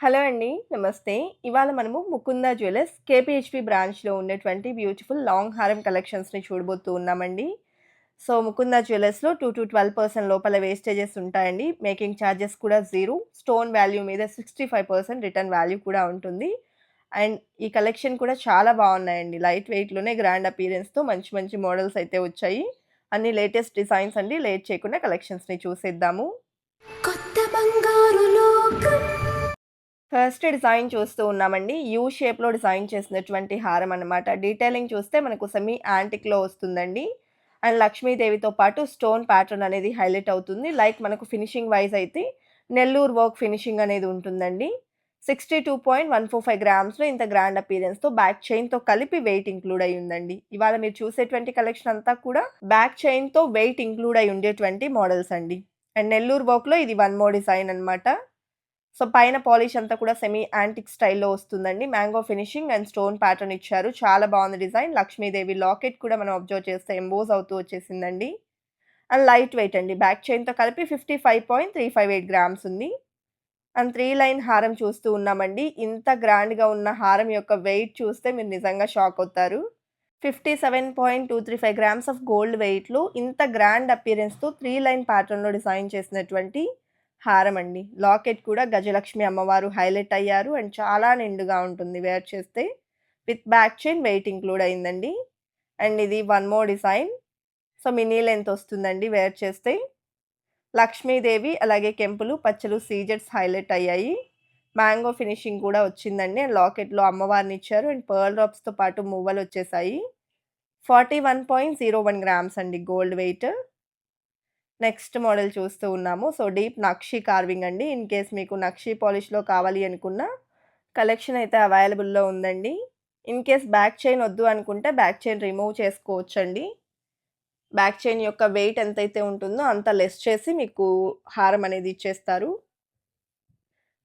Hello అండి. నమస్తే. ఇవాళ మనము ముకుంద జ్యువెలర్స్ కేపీహెచ్పి బ్రాంచ్‌లో ఉండేటువంటి బ్యూటిఫుల్ లాంగ్ హారం కలెక్షన్స్‌ని చూడబోతూ ఉన్నామండి. సో, ముకుంద జ్యువెలర్స్‌లో 2-12% లోపల వేస్టేజెస్ ఉంటాయండి. మేకింగ్ చార్జెస్ కూడా జీరో. స్టోన్ వాల్యూ మీద 65% రిటర్న్ వాల్యూ కూడా ఉంటుంది. అండ్ ఈ కలెక్షన్ కూడా చాలా బాగున్నాయండి లైట్ వెయిట్‌లోనే గ్రాండ్ అపీరెన్స్తో మంచి మంచి మోడల్స్ అయితే వచ్చాయి. అన్ని లేటెస్ట్ డిజైన్స్ అండి. లేట్ చేయకుండా కలెక్షన్స్‌ని చూసేద్దాము. కొత్త బంగారు లోకం ఫస్ట్ డిజైన్ చూస్తూ ఉన్నామండి. యూ షేప్‌లో డిజైన్ చేసినటువంటి హారం అనమాట. డీటెయిలింగ్ చూస్తే మనకు సెమీ యాంటిక్‌లో వస్తుందండి. అండ్ లక్ష్మీదేవితో పాటు స్టోన్ ప్యాటర్న్ అనేది హైలైట్ అవుతుంది. లైక్ మనకు ఫినిషింగ్ వైస్ అయితే నెల్లూరు వర్క్ ఫినిషింగ్ అనేది ఉంటుందండి. 62.145 గ్రామ్స్‌లో ఇంత గ్రాండ్ అపియరెన్స్‌తో బ్యాక్ చైన్‌తో కలిపి వెయిట్ ఇంక్లూడ్ అయి ఉందండి. ఇవాళ మీరు చూసేటువంటి కలెక్షన్ అంతా కూడా బ్యాక్ చైన్‌తో వెయిట్ ఇంక్లూడ్ అయ్యి ఉండేటువంటి మోడల్స్ అండి. అండ్ నెల్లూరు వర్క్‌లో ఇది వన్ మోర్ డిజైన్ అనమాట. సో, పైన పాలిష్ అంతా కూడా సెమీ యాంటిక్ స్టైల్‌లో వస్తుందండి. Mango finishing and stone pattern ఇచ్చారు. చాలా బాగుంది డిజైన్. లక్ష్మీదేవి లాకెట్ కూడా మనం అబ్జర్వ్ చేస్తే ఎంబోజ్ అవుతూ వచ్చేసిందండి. అండ్ లైట్ వెయిట్ అండి. బ్యాక్ చైన్‌తో కలిపి 55.358 గ్రామ్స్ ఉంది. అండ్ త్రీ లైన్ హారం చూస్తూ ఉన్నామండి. ఇంత గ్రాండ్‌గా ఉన్న హారం యొక్క వెయిట్ చూస్తే మీరు నిజంగా షాక్ అవుతారు. 57.235 గ్రామ్స్ ఆఫ్ గోల్డ్ వెయిట్‌లో ఇంత గ్రాండ్ అపీరెన్స్తో త్రీ లైన్ ప్యాటర్న్‌లో డిజైన్ చేసినటువంటి హారం అండి. లాకెట్ కూడా గజలక్ష్మి అమ్మవారు హైలైట్ అయ్యారు. అండ్ చాలా నిండుగా ఉంటుంది వేర్ చేస్తే. With back chain weight include అయిందండి. అండ్ ఇది one more design. So, mini length వస్తుందండి వేర్ చేస్తే. లక్ష్మీదేవి అలాగే కెంపులు, పచ్చలు సీజెట్స్ హైలైట్ అయ్యాయి. మ్యాంగో ఫినిషింగ్ కూడా వచ్చిందండి. అండ్ లాకెట్‌లో అమ్మవారిని ఇచ్చారు. అండ్ పర్ల్ డ్రాప్స్‌తో పాటు మువ్వలొచ్చేసాయి. 41.01 గ్రామ్స్ అండి గోల్డ్ వెయిట్. నెక్స్ట్ మోడల్ చూస్తూ ఉన్నాము. సో, డీప్ నక్షి కార్వింగ్ అండి. ఇన్ కేస్ మీకు నక్షి పాలిష్‌లో కావాలి అనుకున్న కలెక్షన్ అయితే అవైలబుల్‌లో ఉందండి. ఇన్ కేస్ బ్యాక్ చైన్ వద్దు అనుకుంటే బ్యాక్ చైన్ రిమూవ్ చేసుకోవచ్చండి. బ్యాక్ చైన్ యొక్క వెయిట్ ఎంతైతే ఉంటుందో అంత లెస్ చేసి మీకు హారం అనేది ఇచ్చేస్తారు.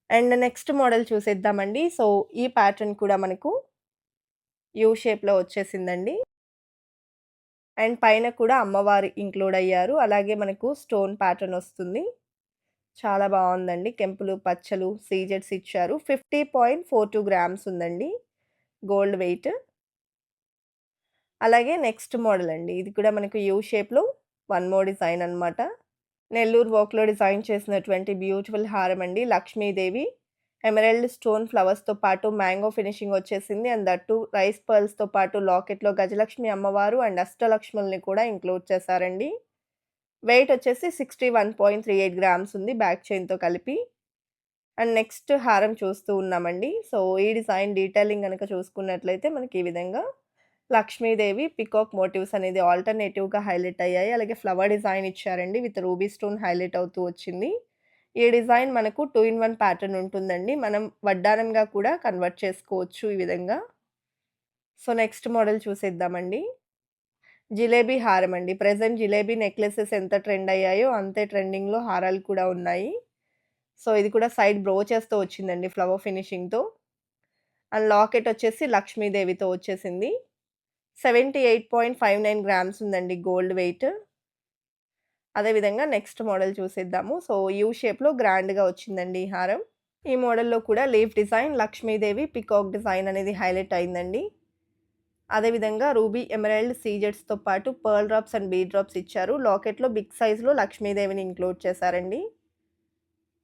అండ్ నెక్స్ట్ మోడల్ చూసేద్దామండి. సో, ఈ ప్యాటర్న్ కూడా మనకు యూ షేప్‌లో వచ్చేసిందండి. అండ్ పైన కూడా అమ్మవారు ఇంక్లూడ్ అయ్యారు. అలాగే మనకు స్టోన్ ప్యాటర్న్ వస్తుంది. చాలా బాగుందండి కెంపులు, పచ్చలు, సీజెట్స్ ఇచ్చారు. 50.42 గ్రామ్స్ ఉందండి గోల్డ్ వెయిట్. అలాగే నెక్స్ట్ మోడల్ అండి. ఇది కూడా మనకు యూ షేప్‌లో వన్ మో డిజైన్ అనమాట. నెల్లూరు వర్క్‌లో డిజైన్ చేసినటువంటి బ్యూటిఫుల్ హారం అండి. లక్ష్మీదేవి ఎమరల్డ్ స్టోన్ ఫ్లవర్స్‌తో పాటు మ్యాంగో ఫినిషింగ్ వచ్చేసింది. అండ్ దట్ టూ రైస్ పర్ల్స్‌తో పాటు లాకెట్‌లో గజలక్ష్మి అమ్మవారు అండ్ అష్టలక్ష్ముల్ని కూడా ఇంక్లూడ్ చేశారండి. వెయిట్ వచ్చేసి 61.38 గ్రామ్స్ ఉంది బ్యాక్ చైన్‌తో కలిపి. అండ్ నెక్స్ట్ హారం చూస్తూ ఉన్నామండి. సో, ఈ డిజైన్ డీటెయిలింగ్ కనుక చూసుకున్నట్లయితే మనకి ఈ విధంగా లక్ష్మీదేవి పికాక్ మోటివ్స్ అనేది ఆల్టర్‌నేటివ్‌గా హైలైట్ అయ్యాయి. అలాగే ఫ్లవర్ డిజైన్ ఇచ్చారండి. విత్ రూబీ స్టోన్ హైలైట్ అవుతూ వచ్చింది. ఈ డిజైన్ మనకు టూ ఇన్ వన్ ప్యాటర్న్ ఉంటుందండి. మనం వడ్డానంగా కూడా కన్వర్ట్ చేసుకోవచ్చు ఈ విధంగా. సో, నెక్స్ట్ మోడల్ చూసేద్దామండి. జిలేబీ హారం అండి. ప్రజెంట్ జిలేబీ నెక్లెసెస్ ఎంత ట్రెండ్ అయ్యాయో అంతే ట్రెండింగ్‌లో హారాలు కూడా ఉన్నాయి. సో, ఇది కూడా సైడ్ బ్రోచెస్‌తో వచ్చిందండి ఫ్లవర్ ఫినిషింగ్‌తో. అండ్ లాకెట్ వచ్చేసి లక్ష్మీదేవితో వచ్చేసింది. 78.59 గ్రామ్స్ ఉందండి గోల్డ్ వెయిట్. అదే విధంగా నెక్స్ట్ మోడల్ చూసేద్దాము. సో, యూ షేప్‌లో గ్రాండ్‌గా వచ్చిందండి ఈ హారం. ఈ మోడల్‌లో కూడా leaf design, Lakshmidevi peacock design అనేది హైలైట్ అయిందండి. అదే విధంగా రూబీ ఎమరాల్డ్ సీజెట్స్‌తో పాటు pearl drops and B drops ఇచ్చారు. లాకెట్‌లో బిగ్ సైజ్‌లో లక్ష్మీదేవిని ఇంక్లూడ్ చేశారండి.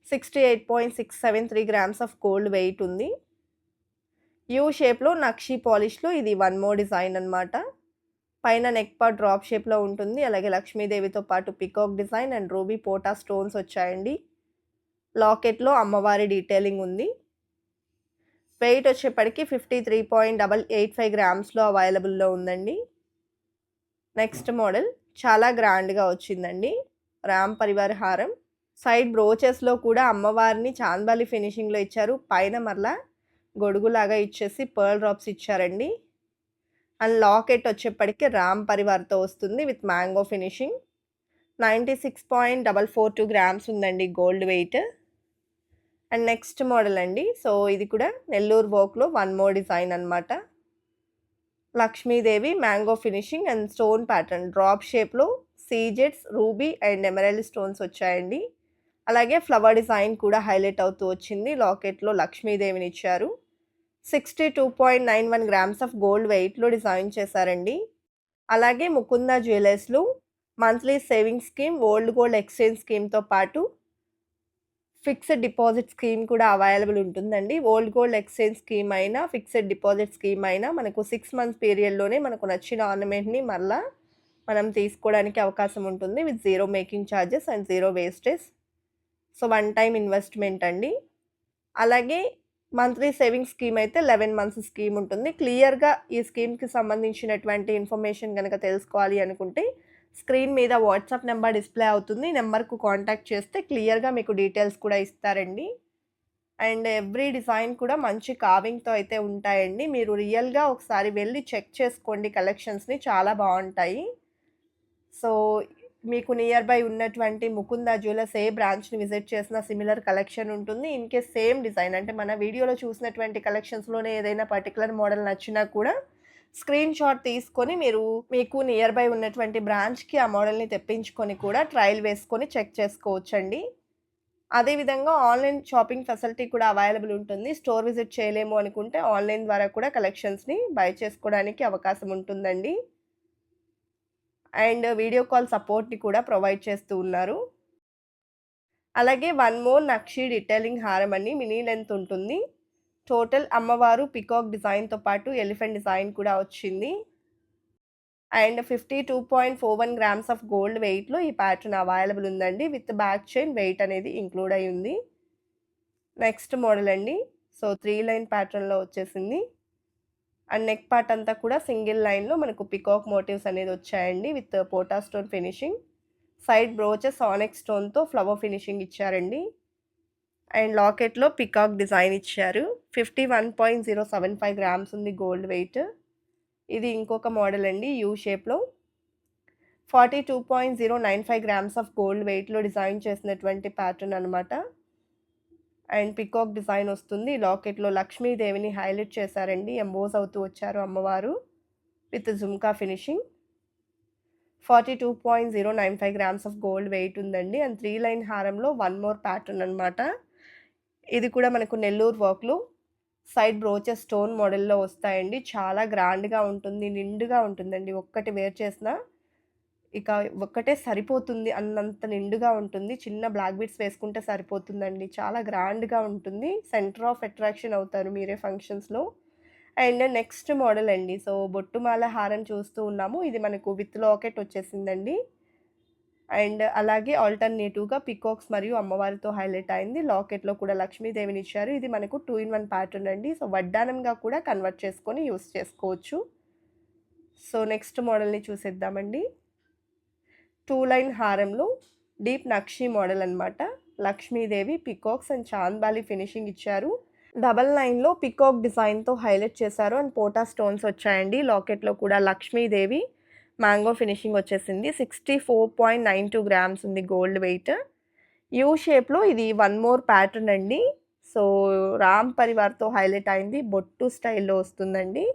68.673 గ్రామ్స్ ఆఫ్ గోల్డ్ వెయిట్ ఉంది. యూ షేప్‌లో నక్షి పాలిష్‌లో ఇది వన్ మోర్ డిజైన్ అనమాట. పైన నెక్ పార్ట్ డ్రాప్ షేప్‌లో ఉంటుంది. అలాగే లక్ష్మీదేవితో పాటు peacock design and ruby pota stones వచ్చాయండి. లాకెట్‌లో అమ్మవారి డీటెయిలింగ్ ఉంది. వెయిట్ వచ్చేప్పటికి 53.885 గ్రామ్స్‌లో అవైలబుల్‌లో ఉందండి. నెక్స్ట్ మోడల్ చాలా గ్రాండ్‌గా వచ్చిందండి. రామ్ పరివార్ హారం. సైడ్ బ్రోచెస్‌లో కూడా అమ్మవారిని చాంద్బాలి ఫినిషింగ్‌లో ఇచ్చారు. పైన మరలా గొడుగులాగా ఇచ్చేసి పర్ల్ డ్రాప్స్ ఇచ్చారండి. అండ్ లాకెట్ వచ్చేప్పటికి రామ్ పరివార్‌తో వస్తుంది విత్ మ్యాంగో ఫినిషింగ్. 96.442 గ్రామ్స్ ఉందండి gold weight. And next model అండి. సో, ఇది కూడా నెల్లూరు వర్క్‌లో వన్ మోర్ డిజైన్ అనమాట. Lakshmidevi mango finishing and stone pattern drop షేప్‌లో సీజెట్స్, రూబీ అండ్ ఎమరల్ స్టోన్స్ వచ్చాయండి. అలాగే ఫ్లవర్ డిజైన్ కూడా హైలైట్ అవుతూ వచ్చింది లాకెట్లో లక్ష్మీదేవిని ఇచ్చారు sixty two point nine one grams of gold వెయిట్లో డిజైన్ చేశారండి. అలాగే Mukunda జ్యువెలర్స్లో monthly saving scheme old gold exchange స్కీమ్తో పాటు ఫిక్స్డ్ డిపాజిట్ స్కీమ్ కూడా అవైలబుల్ ఉంటుందండి. ఓల్డ్ గోల్డ్ ఎక్స్చేంజ్ స్కీమ్ అయినా ఫిక్స్డ్ డిపాజిట్ స్కీమ్ అయినా మనకు సిక్స్ మంత్స్ పీరియడ్లోనే మనకు నచ్చిన ఆర్నమెంట్ని మళ్ళా మనం తీసుకోవడానికి అవకాశం ఉంటుంది with zero making charges and zero wastage. So one time investment అండి. అలాగే మంత్లీ సేవింగ్ స్కీమ్ అయితే లెవెన్ మంత్స్ స్కీమ్ ఉంటుంది. క్లియర్గా ఈ స్కీమ్కి సంబంధించినటువంటి ఇన్ఫర్మేషన్ కనుక తెలుసుకోవాలి అనుకుంటే స్క్రీన్ మీద వాట్సాప్ నెంబర్ డిస్ప్లే అవుతుంది. నెంబర్కు కాంటాక్ట్ చేస్తే క్లియర్గా మీకు డీటెయిల్స్ కూడా ఇస్తారండి. అండ్ ఎవ్రీ డిజైన్ కూడా మంచి కావింగ్తో అయితే ఉంటాయండి. మీరు రియల్గా ఒకసారి వెళ్ళి చెక్ చేసుకోండి. కలెక్షన్స్ని చాలా బాగుంటాయి. సో మీకు నియర్ బై ఉన్నటువంటి ముకుంద జ్యువెలర్స్ ఏ బ్రాంచ్ని విజిట్ చేసిన సిమిలర్ కలెక్షన్ ఉంటుంది. ఇన్ కేస్ సేమ్ డిజైన్ అంటే మన వీడియోలో చూసినటువంటి కలెక్షన్స్లోనే ఏదైనా పర్టికులర్ మోడల్ నచ్చినా కూడా స్క్రీన్ షాట్ తీసుకొని మీరు మీకు నియర్ బై ఉన్నటువంటి బ్రాంచ్కి ఆ మోడల్ని తెప్పించుకొని కూడా ట్రయల్ వేసుకొని చెక్ చేసుకోవచ్చండి. అదేవిధంగా ఆన్లైన్ షాపింగ్ ఫెసిలిటీ కూడా అవైలబుల్ ఉంటుంది. స్టోర్ విజిట్ చేయలేము అనుకుంటే ఆన్లైన్ ద్వారా కూడా కలెక్షన్స్ని బై చేసుకోవడానికి అవకాశం ఉంటుందండి. అండ్ వీడియో కాల్ సపోర్ట్ని కూడా ప్రొవైడ్ చేస్తూ ఉన్నారు. అలాగే వన్ మోర్ నక్షి డిటైలింగ్ హారం అని మినీ లెంత్ ఉంటుంది. టోటల్ అమ్మవారు పికాక్ డిజైన్తో పాటు ఎలిఫెంట్ డిజైన్ కూడా వచ్చింది. And fifty two point four one grams of gold వెయిట్లో ఈ ప్యాటర్న్ అవైలబుల్ ఉందండి. విత్ బ్యాక్ చైన్ వెయిట్ అనేది ఇంక్లూడ్ అయి ఉంది. నెక్స్ట్ మోడల్ అండి. సో త్రీ లైన్ ప్యాటర్న్లో వచ్చేసింది. అండ్ నెక్ పార్ట్ అంతా కూడా సింగిల్ లైన్లో మనకు పికాక్ మోటివ్స్ అనేది వచ్చాయండి విత్ పోటా స్టోన్ ఫినిషింగ్. సైడ్ బ్రోచెస్ ఆనెక్ స్టోన్తో ఫ్లవర్ ఫినిషింగ్ ఇచ్చారండి. అండ్ లాకెట్లో పికాక్ డిజైన్ ఇచ్చారు. Fifty one point zero seven five grams ఉంది గోల్డ్ వెయిట్ ఇది ఇంకొక మోడల్ అండి యూ షేప్లో forty two point zero nine five grams of gold వెయిట్లో డిజైన్ చేసినటువంటి ప్యాటర్న్ అనమాట అండ్ పికాక్ డిజైన్ వస్తుంది. లాకెట్లో లక్ష్మీదేవిని హైలైట్ చేశారండి. ఎంబోజ్ అవుతూ వచ్చారు అమ్మవారు. With jhumka finishing. Forty two point zero nine five grams of gold weight ఉందండి. అండ్ త్రీ లైన్ హారంలో వన్ మోర్ ప్యాటర్న్ అనమాట ఇది కూడా మనకు నెల్లూరు వర్క్లు సైడ్ బ్రోచెస్ స్టోన్ మోడల్లో వస్తాయండి. చాలా గ్రాండ్గా ఉంటుంది నిండుగా ఉంటుందండి. ఒక్కటి వేర్ చేసిన ఇక ఒక్కటే సరిపోతుంది అన్నంత నిండుగా ఉంటుంది. చిన్న బ్లాక్ బీట్స్ వేసుకుంటే సరిపోతుందండి. చాలా గ్రాండ్గా ఉంటుంది. సెంటర్ ఆఫ్ అట్రాక్షన్ అవుతారు మీరే ఫంక్షన్స్లో అండ్ నెక్స్ట్ మోడల్ అండి. సో బొట్టుమాల హారం చూస్తూ ఉన్నాము. ఇది మనకు విత్ లాకెట్ వచ్చేసిందండి. అండ్ అలాగే ఆల్టర్నేటివ్గా పికాక్స్ మరియు అమ్మవారితో హైలైట్ అయింది. లాకెట్లో కూడా లక్ష్మీదేవిని ఇచ్చారు. ఇది మనకు టూ ఇన్ వన్ ప్యాటర్న్ అండి. సో వడ్డానంగా కూడా కన్వర్ట్ చేసుకొని యూస్ చేసుకోవచ్చు. సో నెక్స్ట్ మోడల్ని చూసేద్దామండి. టూ లైన్ హారంలో డీప్ నక్షి మోడల్ అనమాట Lakshmidevi peacocks and chandbali finishing ఇచ్చారు. డబల్ లైన్లో పికాక్ డిజైన్తో హైలైట్ చేశారు. అండ్ పోటా స్టోన్స్ వచ్చాయండి. లాకెట్లో కూడా లక్ష్మీదేవి మ్యాంగో ఫినిషింగ్ వచ్చేసింది. Sixty four point nine two grams ఉంది గోల్డ్ వెయిట్. యూ షేప్లో ఇది వన్ మోర్ ప్యాటర్న్ అండి. సో రామ్ పరివార్తో హైలైట్ అయింది. బొట్టు స్టైల్లో వస్తుందండి.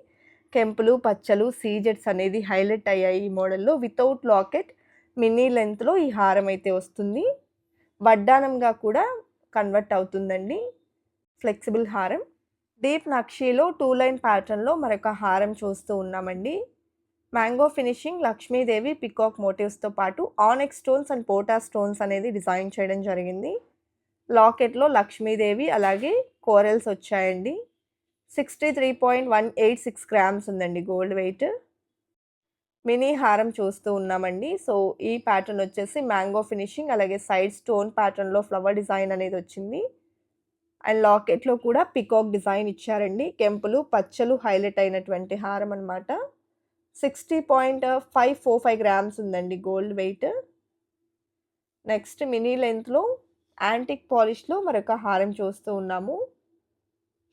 కెంపులు పచ్చలు సీజెట్స్ అనేది హైలైట్ అయ్యాయి ఈ మోడల్లో. వితౌట్ లాకెట్ మినీ లెంత్లో ఈ హారం అయితే వస్తుంది. వడ్డానంగా కూడా కన్వర్ట్ అవుతుందండి. ఫ్లెక్సిబుల్ హారం. డీప్ నక్షీలో టూ లైన్ ప్యాటర్న్లో మరొక హారం చూస్తూ ఉన్నామండి. మ్యాంగో ఫినిషింగ్ లక్ష్మీదేవి పికాక్ మోటివ్స్తో పాటు ఆనెక్ స్టోన్స్ అండ్ పోటా స్టోన్స్ అనేది డిజైన్ చేయడం జరిగింది. లాకెట్లో లక్ష్మీదేవి అలాగే కోరల్స్ వచ్చాయండి. Sixty three point one eight six grams ఉందండి గోల్డ్ వెయిట్. మినీ హారం చూస్తూ ఉన్నామండి. సో ఈ ప్యాటర్న్ వచ్చేసి మ్యాంగో ఫినిషింగ్ అలాగే సైడ్ స్టోన్ ప్యాటర్న్లో ఫ్లవర్ డిజైన్ అనేది వచ్చింది. అండ్ లాకెట్లో కూడా పికాక్ డిజైన్ ఇచ్చారండి. కెంపులు పచ్చలు హైలైట్ అయినటువంటి హారం అనమాట sixty point five four five grams ఉందండి గోల్డ్ వెయిట్. నెక్స్ట్ మినీ లెంత్లో యాంటిక్ పాలిష్లో మరొక హారం చూస్తూ ఉన్నాము.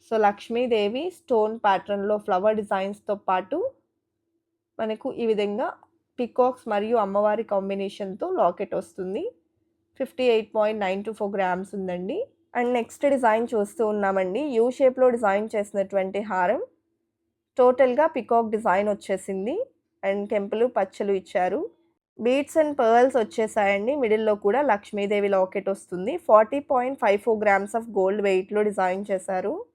సో లక్ష్మీదేవి స్టోన్ ప్యాటర్న్లో ఫ్లవర్ డిజైన్స్తో పాటు మనకు ఈ విధంగా పికాక్స్ మరియు అమ్మవారి కాంబినేషన్తో లాకెట్ వస్తుంది. Fifty eight point nine two four grams ఉందండి. అండ్ నెక్స్ట్ డిజైన్ చూస్తూ ఉన్నామండి. యూ షేప్లో డిజైన్ చేసినటువంటి హారం. టోటల్గా పికాక్ డిజైన్ వచ్చేసింది. అండ్ కెంపులు పచ్చలు ఇచ్చారు. బీట్స్ అండ్ పర్ల్స్ వచ్చేసాయండి. మిడిల్లో కూడా లక్ష్మీదేవి లాకెట్ వస్తుంది. Forty point five four grams of gold వెయిట్లో డిజైన్ చేశారు.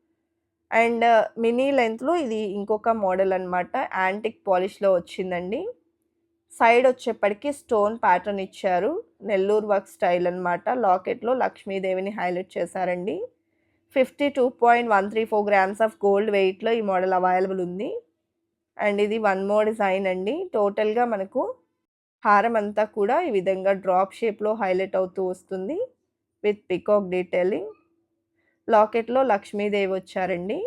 అండ్ మినీ లెంత్లో ఇది ఇంకొక మోడల్ అనమాట యాంటిక్ పాలిష్లో వచ్చిందండి. సైడ్ వచ్చేప్పటికి స్టోన్ ప్యాటర్న్ ఇచ్చారు. నెల్లూరు వర్క్ స్టైల్ అనమాట లాకెట్లో లక్ష్మీదేవిని హైలైట్ చేశారండి. Fifty two point one three four grams of gold వెయిట్లో ఈ మోడల్ అవైలబుల్ ఉంది. అండ్ ఇది వన్ మోర్ డిజైన్ అండి. టోటల్గా మనకు హారం అంతా కూడా ఈ విధంగా డ్రాప్ షేప్లో హైలైట్ అవుతూ వస్తుంది. With peacock detailing. లాకెట్లో లక్ష్మీదేవి వచ్చారండి.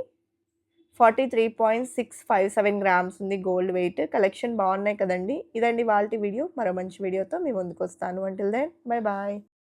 Forty three point six five seven grams ఉంది గోల్డ్ వెయిట్. కలెక్షన్ బాగున్నాయి కదండి. ఇదండి వాళ్ళ వీడియో. మరో మంచి వీడియోతో మీ ముందుకు వస్తాను అంటిల్ దెన్ బై బాయ్